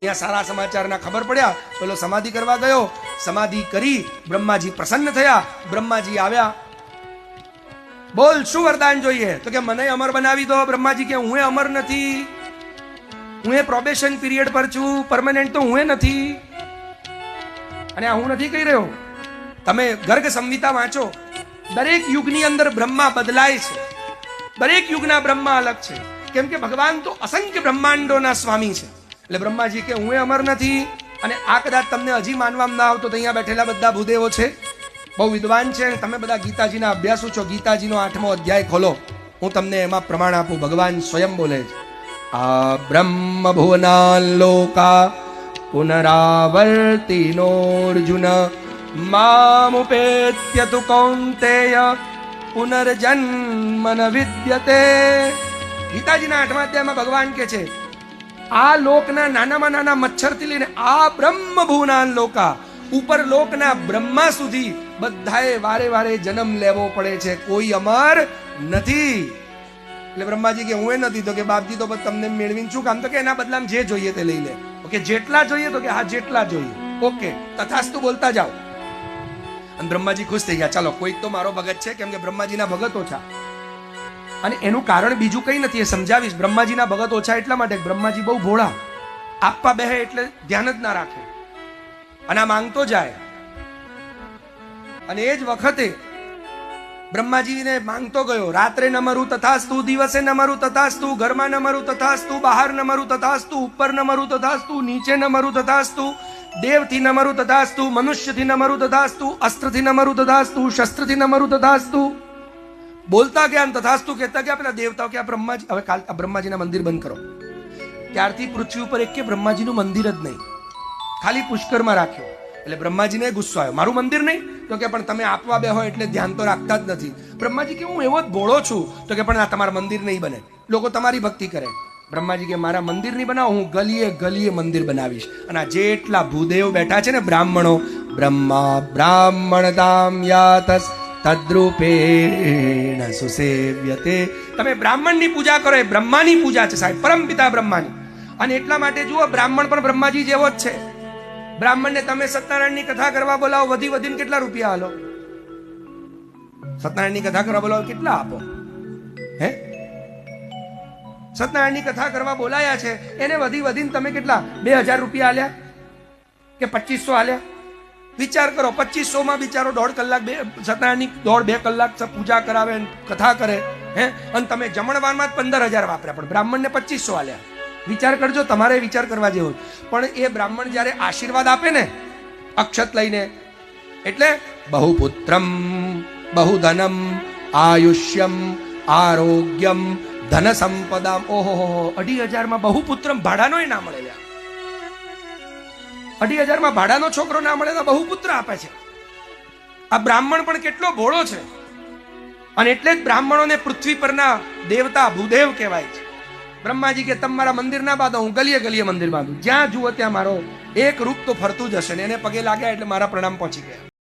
ત્યાં સારા સમાચારના ખબર પડ્યા, પેલો સમાધિ કરવા ગયો. સમાધિ કરી બ્રહ્માજી પ્રસન્ન થયા. બ્રહ્માજી આવ્યા. બોલ, શું વરદાન જોઈએ? તો કે મને અમર બનાવી દો, બ્રહ્માજી, કે હું અમર નથી? હું એ પ્રોબેશન પીરિયડ પર છું પરમનન્ટ તો હું નથી. અને આ હું નથી કહી રહ્યો. તમે ગર્ગ સંહિતા વાંચો. દરેક યુગની અંદર બ્રહ્મા બદલાય છે. દરેક યુગના બ્રહ્મા અલગ છે. કેમ કે ભગવાન તો અસંખ્ય બ્રહ્માંડોના સ્વામી છે. એટલે બ્રહ્માજી કે, હું અમર નથી અને આ કદાચ તમને હજી માનવામાં ના આવતો અહીંયા બેઠેલા બધા ભૂદેવો છે. બહુ વિદ્વાન છે અને તમે બધા ગીતાજીના અભ્યાસુ છો. ગીતાજીનો આઠમો અધ્યાય ખોલો. હું તમને એમાં પ્રમાણ આપું. ભગવાન સ્વયં બોલે છે. આ બ્રહ્મ ભુવના લોકા પુનરાવર્તિનોર્જુન મામુપેત્ય તુ કૌંતેય પુનર્જન્મ ન વિદ્યતે. ગીતાજીના આઠમા અધ્યાયમાં ભગવાન કે છે આ લોકના નાનામાં નાના મચ્છરથી લઈને આ બ્રહ્મ ભુવના લોકા, ઉપર લોકના બ્રહ્મા સુધી બધાએ વારે વારે જન્મ લેવો પડે છે. કોઈ અમર નથી. એટલે બ્રહ્માજી કે હું એ નથી તો કે બાપજી તો તમને મેળવીને શું કામ? તો કે એના બદલામાં જે જોઈએ તે લઈ લે. ઓકે, જેટલા જોઈએ તો કે હા, જેટલા જોઈએ. ઓકે, તથાસ્તુ બોલતા જાઓ. અને બ્રહ્માજી ખુશ થઈ ગયા. ચાલો, કોઈક તો મારો ભગત છે, કેમ કે બ્રહ્માજીના ભગતો ઓછા અને એનું કારણ બીજું કંઈ નથી એ સમજાવીશ બ્રહ્માજીના ભગત ઓછા એટલા માટે બ્રહ્માજી બહુ ભોળા આપવા બેહે એટલે ધ્યાન જ ના રાખે અને આ માંગતો જાય અને એ જ વખતે બ્રહ્માજીને માંગતો ગયો રાત્રે ન મરું તથાસ્તુ દિવસે ન મરું તથાસ્તુ ઘરમાં ન મરું તથાસ્તુ બહાર ન મરું તથાસ્તુ ઉપર ન મરું તથાસ્તુ નીચે ન મરું તથાસ્તુ દેવથી ન મરું તથાસ્તુ મનુષ્યથી ન મરું તથાસ્તુ અસ્ત્રથી ન મરું તથાસ્તુ શસ્ત્રથી ન મરું તથાસ્તુ બોલતા ગયા તથાસ્તુ કહેતા ગયા પેલા દેવતાઓ કે આ બ્રહ્માજી, હવે કાલ બ્રહ્માજીના મંદિર બંધ કરો. ત્યારથી પૃથ્વી ઉપર એક કે બ્રહ્માજીનું મંદિર જ નહીં. ખાલી પુષ્કરમાં રાખ્યો. એટલે બ્રહ્માજીને ગુસ્સો આવ્યો. મારું મંદિર નહીં? તો કે પણ તમે આપવા બે હોય એટલે ધ્યાન તો રાખતા જ નથી. બ્રહ્માજી કે હું એવો જ ભોળો છું, તો કે પણ આ તમારું મંદિર નહીં બને. લોકો તમારી ભક્તિ કરે. બ્રહ્માજી કે મારા મંદિર નહીં બનાવો, હું ગલીએ ગલીએ મંદિર બનાવીશ. અને આ જેટલા ભૂદેવ બેઠા છે ને બ્રાહ્મણો, બ્રહ્મા બ્રાહ્મણતામ યાતસ તદ્રૂપેણ સુસેવ્યતે તમે બ્રાહ્મણની પૂજા કરો એ બ્રહ્માની પૂજા છે સાહેબ, પરમ પિતા બ્રહ્માની। અને એટલા માટે જુઓ, બ્રાહ્મણ પણ બ્રહ્માજી જેવો જ છે। બ્રાહ્મણને તમે સત્યનારાયણની કથા કરવા બોલાવો, વધી વધીને કેટલા રૂપિયા હાલો સત્યનારાયણની કથા કરવા બોલાવો, કેટલા આપો? હે? સત્યનારાયણની કથા કરવા બોલાયા છે, એને વધી વધીને તમે કેટલા, બે હજાર રૂપિયા આલ્યા? કે પચીસો આલ્યા? વિચાર કરો પચીસો માં બિચારો દોઢ કલાક બે સત્યનારાયણની દોઢ બે કલાક પૂજા કરાવે કથા કરે, હે? અને તમે જમણવારમાં જ પંદર હજાર વાપર્યા, પણ બ્રાહ્મણને પચીસો આલ્યા. વિચાર કરજો, તમારે વિચાર કરવા જેવો પણ એ બ્રાહ્મણ જ્યારે આશીર્વાદ આપે ને, અક્ષત લઈને, એટલે બહુપુત્રમ, બહુધનમ, આયુષ્યમ, આરોગ્યમ ધન સંપદામ ઓહો અઢી હજારમાં બહુપુત્રમ ભાડાનો ના મળે લ્યા. અઢી હજારમાં ભાડાનો છોકરો ના મળે તો બહુ પુત્ર આપે છે. આ બ્રાહ્મણ પણ કેટલો ભોળો છે. અને એટલે જ બ્રાહ્મણોને પૃથ્વી પરના દેવતા ભૂદેવ કહેવાય છે. બ્રહ્માજી કે તમારા મારા મંદિર ના બાંધો હું ગલીએ ગલીએ મંદિર બાંધું. જ્યાં જુઓ ત્યાં મારો એક રૂપ તો ફરતું જ હશે ને. એને પગે લાગ્યા એટલે મારા પ્રણામ પહોંચી ગયા.